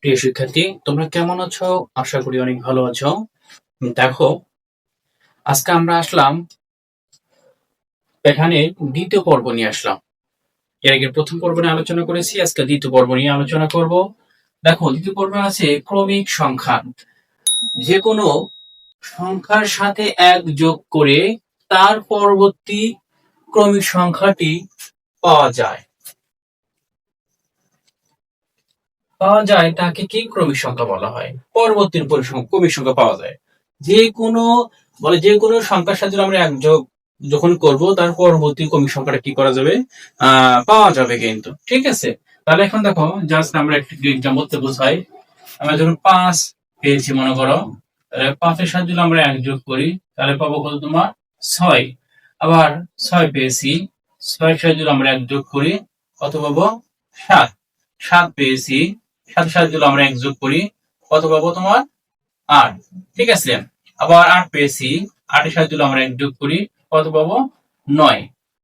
প্রিয় শিক্ষার্থী, তোমরা কেমন আছো? আশা করি অনেক ভালো আছো। দেখো, আজকে আমরা আসলাম এখানে দ্বিতীয় পর্ব নিয়ে আসলাম। এর আগে প্রথম পর্ব নিয়ে আলোচনা করেছি, আজকে দ্বিতীয় পর্ব নিয়ে আলোচনা করব। দেখো, দ্বিতীয় পর্বে আছে ক্রমিক সংখ্যা। যে কোনো সংখ্যার সাথে এক যোগ করে তার পরবর্তী ক্রমিক সংখ্যাটি পাওয়া যায়। পাওয়া যায় তাকে কি ক্রমিক সংখ্যা বলা হয়? পরবর্তী ক্রমিক সংখ্যা পাওয়া যায়। যে কোনো বলে যে কোনো সংখ্যার সাথে আমরা এক যোগ যখন করব, তার পরবর্তী ক্রমিক সংখ্যাটা কি করা যাবে? পাওয়া যাবে কিন্তু। ঠিক আছে? তাহলে এখন দেখো জাস্ট আমরা একটি এক্সাম্পল তে বোঝাই। আমরা যখন পাঁচ পেয়েছি, মনে করো, তাহলে পাঁচের সাথে যদি আমরা এক যোগ করি, তাহলে পাবো কত তোমার? ছয়। আবার ছয় পেয়েছি ছয় সাথে যদি আমরা এক যোগ করি, কত পাবো? সাত। সাত পেয়েছি সাথে সাথে যদি আমরা এক যোগ করি, কত পাবো তোমার? আট। ঠিক আছে? আবার আট পেয়েছি। আটের সাথে যদি আমরা এক যোগ করি, কত পাবো? নয়।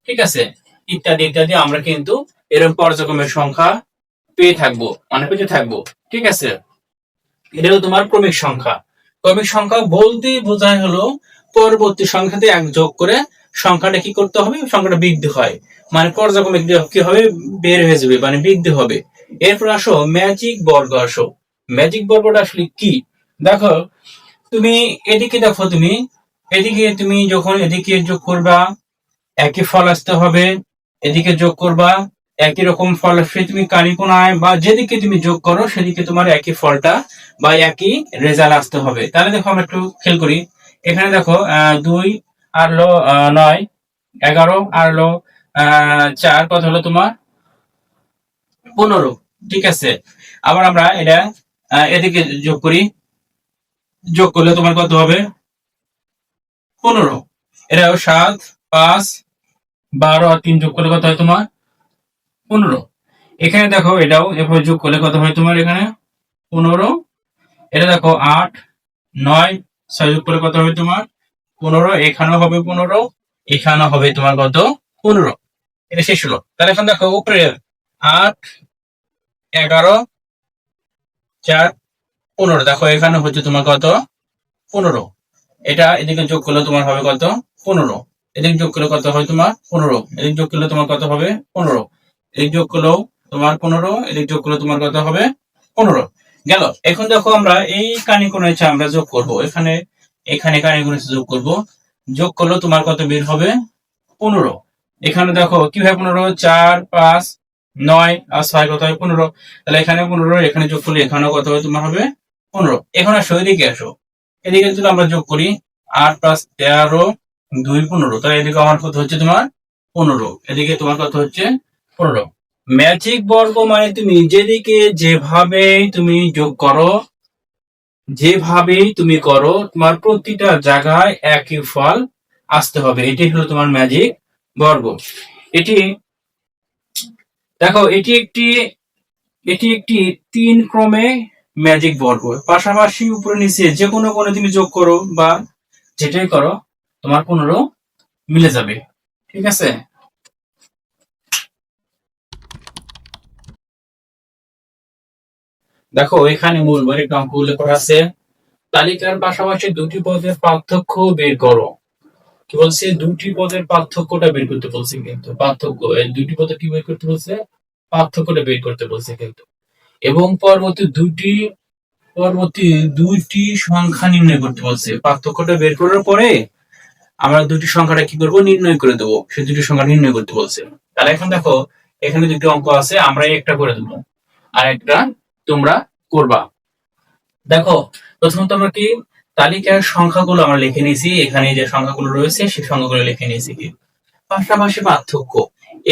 ঠিক আছে? ইত্যাদি ইত্যাদি আমরা কিন্তু এরকম পর্যায়ক্রমের সংখ্যা পেয়ে থাকব মানে পেতে থাকব। ঠিক আছে? এটা হলো তোমার ক্রমিক সংখ্যা। ক্রমিক সংখ্যা বলতে বোঝায় হলো পরবর্তী সংখ্যাতে এক যোগ করে সংখ্যাটা কি করতে হবে? সংখ্যাটা বৃদ্ধি হয়। মানে পর্যায়ক্রমে কি হবে? বের হয়ে যাবে মানে বৃদ্ধি হবে। এরপর আসো ম্যাজিক বর্গ আসো। ম্যাজিক বর্গটা আসলে কি? দেখো তুমি এদিকে দেখো তুমি এদিকে তুমি যখন এদিকে যোগ করবা একই ফল আসতে হবে এদিকে যোগ করবা একই রকম ফল আসবে তুমি কারিকোনায় বা যেদিকে তুমি যোগ করো সেদিকে তোমার একই ফলটা বা একই রেজাল্ট আসতে হবে। তাহলে দেখো আমরা একটু খেয়াল করি। এখানে দেখো দুই আরলো আহ, নয় এগারো আরলো আহ, চার কত হলো তোমার? পনেরো, ঠিক আছে? আবার আমরা এটা এদিকে যোগ করি। যোগ করলে তোমার কত হবে? পনেরো। এটা সাত, পাঁচ, বারো আর তিন যোগ করলে কত হয় তোমার? পনেরো। এখানে দেখো, এটাও এভাবে যোগ করলে কত হয় তোমার এখানে? পনেরো। এটা দেখো, আট, নয়, ছয় যোগ করলে কত হবে তোমার? পনেরো। এখানেও হবে পনেরো, এখানেও হবে তোমার কত? পনেরো। এটা শেষ হলো। তাহলে এখন দেখো উপরে আট এগারো, চার, পনেরো। দেখো, এখানে হচ্ছে তোমার কত? পনেরো। এটা এদিকে যোগ করলে তোমার হবে কত? পনেরো। এদিকে যোগ করলে কত হয় তোমার? পনেরো। এদিক যোগ করলে তোমার কত হবে? পনেরো। এদিক যোগ করলেও তোমার পনেরো, এদিক যোগ করলে তোমার কত হবে? পনেরো। গেল। এখন দেখো আমরা এই কানি কোন আমরা যোগ করব। এখানে এখানে কানি কোন যোগ করব। যোগ করলে তোমার কত বের হবে? পনেরো। এখানে দেখো, কীভাবে পনেরো? চার, পাঁচ নয় আর ছয় কত হয়? পনেরো। তাহলে এখানে পনেরো, এখানে যোগ করলে এখানেও কত হয়? তোমার হবে পনেরো। এখন আসো, এদিকে আসো। এদিকে যদি আমরা যোগ করি, আট প্লাস তেরো, দুই পনেরো। তাহলে এদিকে আমার কত হচ্ছে তোমার? পনেরো। এদিকে তোমার কত হচ্ছে? পনেরো। ম্যাজিক বর্গ মানে তুমি যেদিকে যেভাবে তুমি যোগ করো যেভাবেই তুমি করো, তোমার প্রতিটা জায়গায় একই ফল আসতে হবে। এটি হলো তোমার ম্যাজিক বর্গ। এটি দেখো, এটি একটি এটি একটি তিন ক্রমে ম্যাজিক বর্গ। পাশাপাশি উপরে নিচে যে কোনো কোনো তুমি যোগ করো বা যেটাই করো, তোমার পনেরো মিলে যাবে। ঠিক আছে? দেখো, এখানে মূল অঙ্ক উল্লেখ করা আছে। তালিকার পাশাপাশি দুটি পদের পার্থক্য বের করো। কি বলছে? দুটি পদের পার্থক্যটা বের করতে বলছে কিন্তু। পার্থক্য দুটি পদের কি বের করতে বলছে? পার্থক্যটা বের করতে বলছে কিন্তু। এবং পরবর্তী দুটি, পরবর্তী দুইটি সংখ্যা নির্ণয় করতে বলছে। পার্থক্যটা বের করার পরে আমরা দুটি সংখ্যাটা কি করব? নির্ণয় করে দেবো। সেই দুটি সংখ্যা নির্ণয় করতে বলছে। তাহলে এখন দেখো, এখানে দুটি অঙ্ক আছে আমরা একটা করে দেবো। আর একটা তোমরা করবা। দেখো, প্রথমত আমরা কি তালিকার সংখ্যাগুলো আমরা লিখে নিয়েছি, এখানে যে সংখ্যাগুলো রয়েছে সেই সংখ্যাগুলো লিখে নিয়েছি কি? পাশাপাশি পার্থক্য।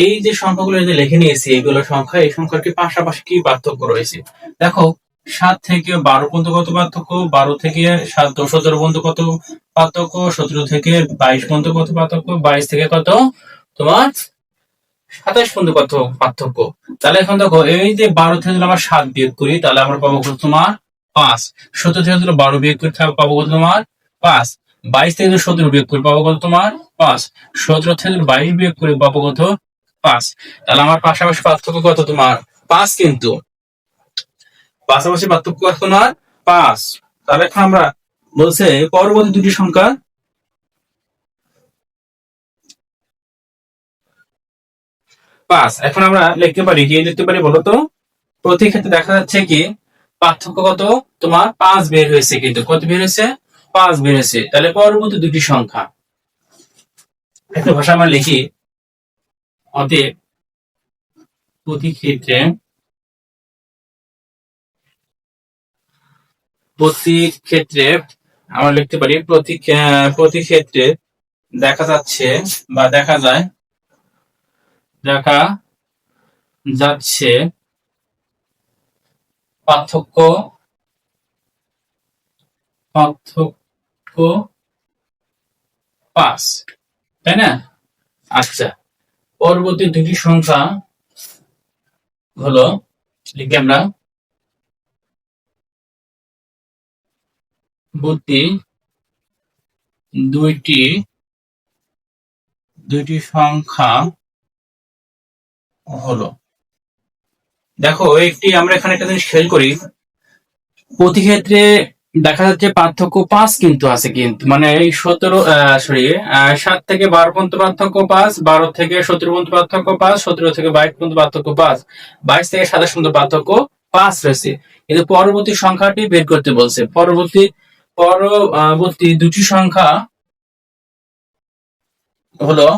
এই যে সংখ্যাগুলো যে লিখে নিয়েছি, এগুলো সংখ্যা, এই সংখ্যার কি পাশাপাশি কি পার্থক্য রয়েছে? দেখো, সাত থেকে বারো পর্যন্ত কত পার্থক্য? বারো থেকে সাত সতেরো পর্যন্ত কত পার্থক্য? সতেরো থেকে বাইশ পর্যন্ত কত পার্থক্য? বাইশ থেকে কত? তোমার সাতাশ পর্যন্ত কত পার্থক্য? তাহলে এখন দেখো, এই যে বারো থেকে যদি আমরা সাত বিয়োগ করি, তাহলে আমরা পাবো তোমার পাঁচ, সতেরো থেকে যদি বারো বিয়োগ করি পাবো কত তোমার? পাঁচ, বাইশ থেকে যদি সতেরো বিয়োগ করি পাবো কত তোমার? পাঁচ, সতেরো থেকে যদি বাইশ বিয়োগ করি পাবো কত? পাঁচ। তাহলে আমার পাশাপাশি পার্থক্য কত তোমার? পাঁচ কিন্তু। পাশাপাশি পার্থক্য কত তোমার? পাঁচ। তাহলে এখন আমরা বলছে পরবর্তী দুটি সংখ্যা। পাঁচ। এখন আমরা লিখতে পারি, কি লিখতে পারি বলো তো প্রতি ক্ষেত্রে দেখা যাচ্ছে কি পার্থক্য কত? তোমার পাঁচ বের হয়েছে কিন্তু। কত বের হয়েছে? পাঁচ বের হয়েছে। তাহলে পরবর্তী দুটি সংখ্যা। একটা ভাষা আমরা লিখি, অতএব প্রতি ক্ষেত্রে প্রতি ক্ষেত্রে আমরা লিখতে পারি প্রতি প্রতি ক্ষেত্রে দেখা যাচ্ছে বা দেখা যায়, দেখা যাচ্ছে পার্থক্য পার্থক্য পাঁচ, তাই না? আচ্ছা পরবর্তী দুটি সংখ্যা হলো, লিখি আমরা, বুদ্ধি, দুইটি দুইটি সংখ্যা হলো। দেখো, একটি আমরা এখানে একটা জিনিস খেয়াল করি। প্রতি ক্ষেত্রে দেখা যাচ্ছে পার্থক্য পাঁচ কিন্তু আছে কিন্তু মানে এই সতেরো সরি সাত থেকে বারো পর্যন্ত পার্থক্য পাঁচ, বারো থেকে সতেরো পর্যন্ত পার্থক্য পাঁচ, সতেরো থেকে বাইশ পর্যন্ত পার্থক্য পাঁচ, বাইশ থেকে সাতাশ পর্যন্ত পার্থক্য পাঁচ রয়েছে। কিন্তু পরবর্তী সংখ্যাটি বের করতে বলছে। পরবর্তী পরবর্তী দুটি সংখ্যা হলো,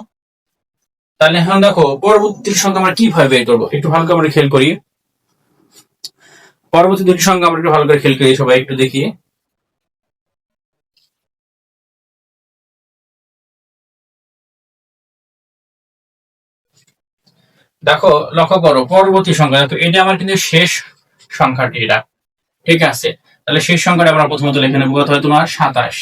তাহলে এখন দেখো, পরবর্তী সংখ্যা আমরা কীভাবে বের করব? একটু ভালো করে আমরা খেয়াল করি। পরবর্তী দুটি সংখ্যা আমরা একটু ভালো করে করি, সবাই একটু দেখি দেখো, লক্ষ্য করো, পরবর্তী সংখ্যা দেখো এটা আমার কিন্তু শেষ সংখ্যাটি, এটা। ঠিক আছে? তাহলে শেষ সংখ্যাটা আমরা প্রথমত লিখে নেব, কত হয় তোমার? সাতাশ।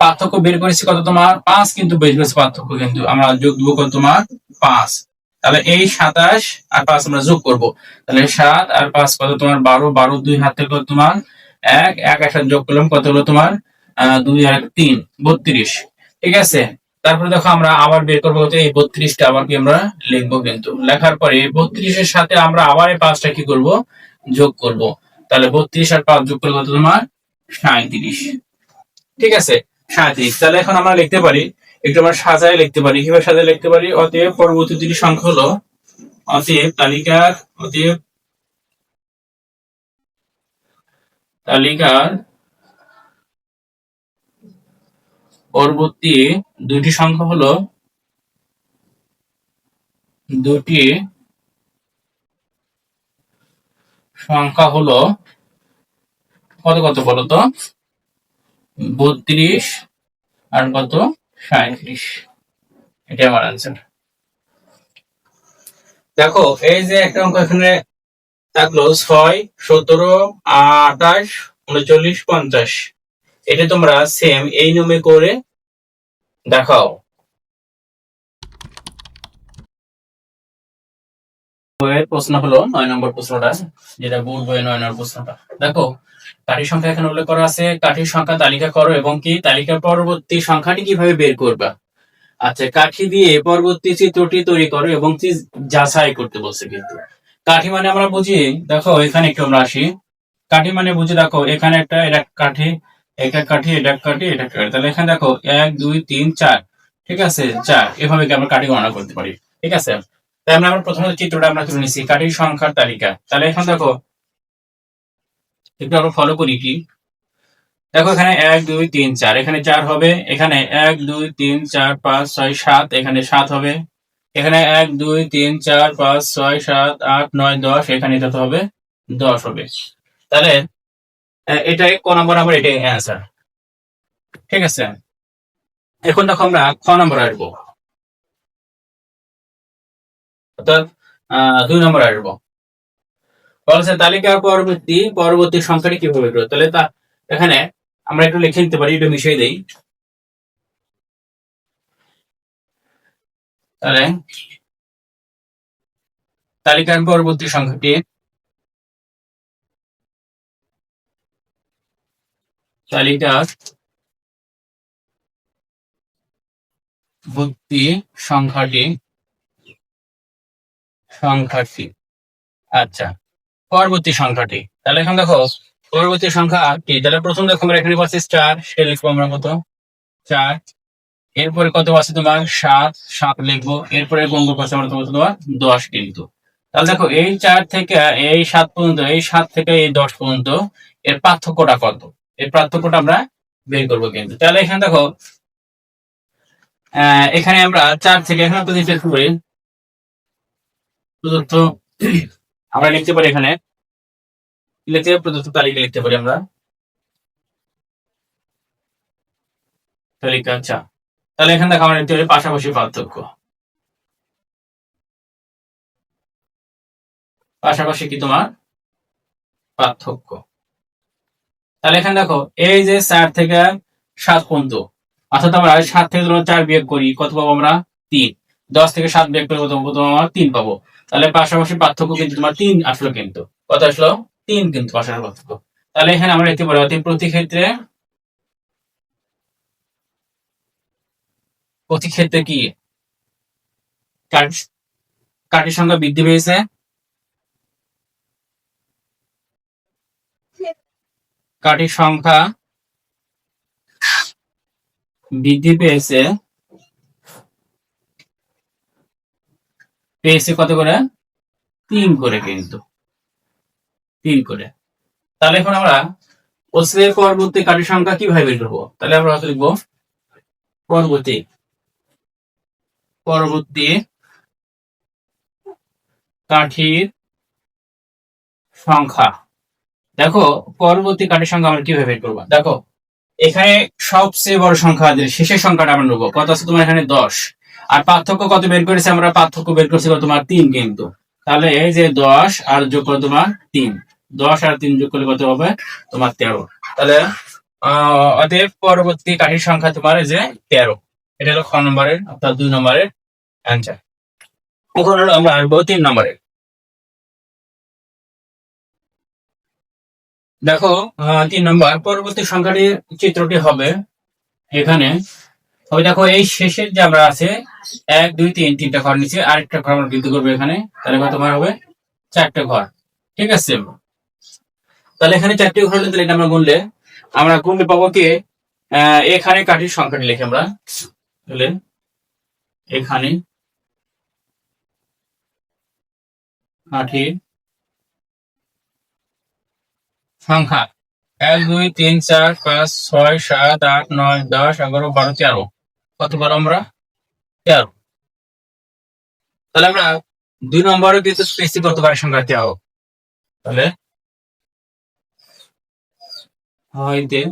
পার্থক্য বের করেছি কত তোমার? পাঁচ, কিন্তু বের করেছি পার্থক্য কিন্তু আমরা যোগ দেবো কত তোমার? পাঁচ। তাহলে এই সাতাশ আর পাঁচ আমরা যোগ করব। তাহলে সাত আর পাঁচ কত তোমার বারো? বারো দুই হাত কত তোমার? এক। এক একসাথে যোগ করলাম, কত হলো তোমার? দুই আর তিন, বত্রিশ। ঠিক আছে? তারপরে দেখো আমরা আবার বের করব এই বত্রিশটা আবার কি আমরা লিখব কিন্তু। লেখার পরে এই বত্রিশের সাথে আমরা আবার এই পাঁচটা কি করব? যোগ করব। তাহলে বত্রিশ আর পাঁচ যোগ করলে কত তোমার? সাঁত্রিশ ঠিক আছে? সাঁত্রিশ তাহলে এখন আমরা লিখতে পারি একটু আমরা সাজায় লিখতে পারি, কীভাবে সাজায় লিখতে পারি? অতএব পরবর্তী দুটি সংখ্যা হলো, অতএব তালিকার অতএব তালিকার পরবর্তী দুটি সংখ্যা হলো, দুটি সংখ্যা হলো কত কত বলো তো বত্রিশ আর কত? সাঁত্রিশ এটা আমার আনসার দেখো, এই যে একটা অঙ্ক এখানে থাকল ছয়, সতেরো, আঠাশ, উনচল্লিশ, পঞ্চাশ। এটা তোমরা সেম এই নিয়মে করে দেখাও। বইয়ের প্রশ্ন হলো নয় নম্বর প্রশ্নটা, যেটা বোর্ড বইয়ের নয় নম্বর প্রশ্নটা। দেখো, কাঠির সংখ্যা এখানে উল্লেখ করা আছে। কাঠির সংখ্যা তালিকা করো এবং কি? তালিকার পরবর্তী সংখ্যাটি কীভাবে বের করবা? আচ্ছা কাঠি দিয়ে পরবর্তী চিত্রটি তৈরি করো এবং কি যাচাই করতে বলছে কিন্তু। কাঠি মানে আমরা বুঝি, দেখো, এখানে একটু আমরা আসি। কাঠি মানে বুঝি, দেখো, এখানে একটা, এটা কাঠি এটা কাঠি এটা কাঠি এটা কাঠি। তাহলে এখানে দেখো, এক, দুই, তিন, চার। ঠিক আছে? চার। এভাবে কি আমরা কাঠি গণনা করতে পারি? ঠিক আছে? তাই আমরা আমরা প্রথমে চিত্রটা আমরা তুলে নিচ্ছি। কাঠির সংখ্যার তালিকা। তাহলে এখন দেখো, একটু আমরা ফলো করি কি? দেখো এখানে এক, দুই, তিন, চার। এখানে চার হবে, এখানে এক, দুই, তিন, চার, পাঁচ, ছয়, সাত, এখানে সাত হবে। এখানে এক, দুই, তিন, চার, পাঁচ, ছয়, সাত, আট, নয়, দশ, এখানে এটা তো হবে, দশ হবে। তাহলে এটাই ক নম্বর আমার এটাই অ্যান্সার ঠিক আছে? এখন দেখো আমরা খ নম্বর আসব। অর্থাৎ দুই নম্বর আসব। বলছে তালিকার পরবর্তী পরবর্তী সংখ্যাটি কীভাবে বের তাহলে তা এখানে আমরা একটু লিখে নিতে পারি, একটু মিশিয়ে দেই। তাহলে, তালিকার পরবর্তী সংখ্যাটি তালিকার ভর্তি সংখ্যাটি সংখ্যাটি আচ্ছা পরবর্তী সংখ্যাটি। তাহলে এখন দেখো, পরবর্তী সংখ্যা কি? তাহলে প্রথম দেখো আমরা এখানে পাচ্ছি চার, সে লিখব আমরা কত? চার। এরপরে কত আছে তোমার? সাত সাত লিখব। এরপরে বঙ্গ পাচ্ছে আমরা তোমার তোমার দশ কিন্তু। তাহলে দেখো, এই চার থেকে, এই সাত পর্যন্ত, এই সাত থেকে এই দশ পর্যন্ত, এর পার্থক্যটা কত? এর পার্থক্যটা আমরা বের করব কিন্তু। তাহলে এখানে দেখো এখানে আমরা চার থেকে, এখানে তো নিচে করি প্রদত্ত আমরা লিখতে পারি এখানে। লিখতে পারি? প্রদত্ত তালিকা লিখতে পারি আমরা। তালিকা আচ্ছা। তাহলে এখানে দেখো আমরা লিখতে পারি পাশাপাশি পার্থক্য। পাশাপাশি কি তোমার? পার্থক্য। তাহলে এখানে দেখো, এই যে চার থেকে সাত পর্যন্ত, অর্থাৎ আমরা সাত থেকে তোমার চার বিয়োগ করি, কত পাবো আমরা? তিন। দশ থেকে সাত বিয়োগ করে কত কত আমরা তিন পাবো। তাহলে পাশাপাশি পার্থক্য কিন্তু তোমার তিন আসলো কিন্তু। কত আসলো? তিন কিন্তু পাশাপাশি পার্থক্য। তাহলে এখানে আমরা পারি অর্থাৎ প্রতি ক্ষেত্রে প্রতি ক্ষেত্রে কি কাঠের সংখ্যা বৃদ্ধি পেয়েছে? কাঠের সংখ্যা বৃদ্ধি পেয়েছে পেয়েছে কত করে? তিন করে কিন্তু। তিন করে। তাহলে এখন আমরা ওসে পরবর্তী কাঠের সংখ্যা কীভাবে বের করব? তাহলে আমরা হয়তো লিখব পরবর্তী। পরবর্তী কাঠির সংখ্যা। দেখো, পরবর্তী কাঠির সংখ্যা আমরা কীভাবে বের করব? দেখো, এখানে সবচেয়ে বড় সংখ্যা শেষের সংখ্যাটা আমরা নেব। কত আছে তোমার এখানে? দশ। আর পার্থক্য কত বের করেছে? আমরা পার্থক্য বের করছি কত? তোমার তিন কিন্তু। তাহলে এই যে দশ আর যোগ করে তোমার তিন। দশ আর তিন যোগ করলে কত হবে? তোমার তেরো। তাহলে অতএব পরবর্তী কাঠির সংখ্যা তোমার যে তেরো। এটা হলো খ নম্বরের, অর্থাৎ দুই নম্বরের অ্যান্সার এখন হলো আমরা আসব তিন নম্বরে। দেখো তিন নম্বর, পরবর্তী সংখ্যাটির চিত্রটি হবে এখানে ওই দেখো, এই শেষের যে আমরা আছে, এক, দুই, তিন, তিনটা ঘর নিচে আরেকটা ঘর আমরা বৃদ্ধি করব এখানে। তাহলে কত তোমার হবে? চারটে ঘর। ঠিক আছে? তাহলে এখানে চারটে ঘর হলে তাহলে এটা আমরা গুনলে আমরা গুনলে পাবো কি এখানে কাঠির সংখ্যাটি লিখে আমরা। তাহলে এখানে সংখ্যা। এক, দুই, তিন, চার, পাঁচ, ছয়, সাত, আট, নয়, দশ, এগারো, বারো, তেরো। কত বারো আমরা তাহলে আমরা দুই নম্বরে কিন্তু করতে পারি সংখ্যা তেরো তাহলে তেরো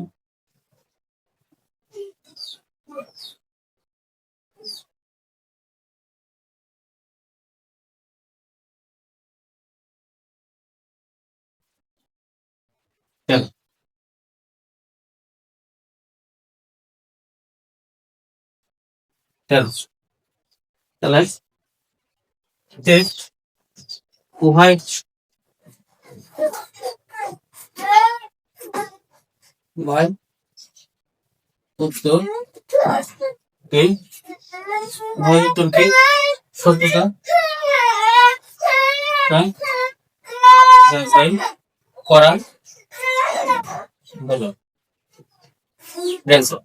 তাহলে যে উভয় উভয় উত্তর কি উভয় উত্তর কি সত্যতা তাই যাচাই করা বলো দেখো